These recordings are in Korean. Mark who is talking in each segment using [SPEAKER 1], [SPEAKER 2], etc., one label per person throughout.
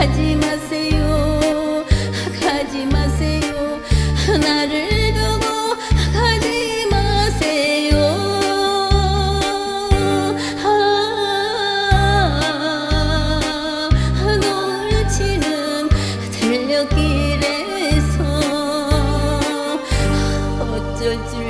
[SPEAKER 1] 가지 마세요. 가지 마세요. 나를 두고 가지 마세요. 아, 길에서 어쩔 줄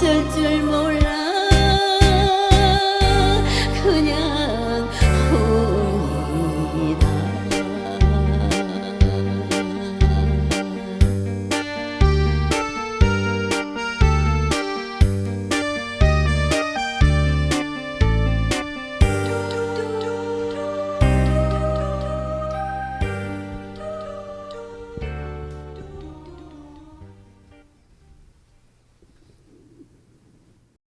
[SPEAKER 1] 어쩔 줄 몰라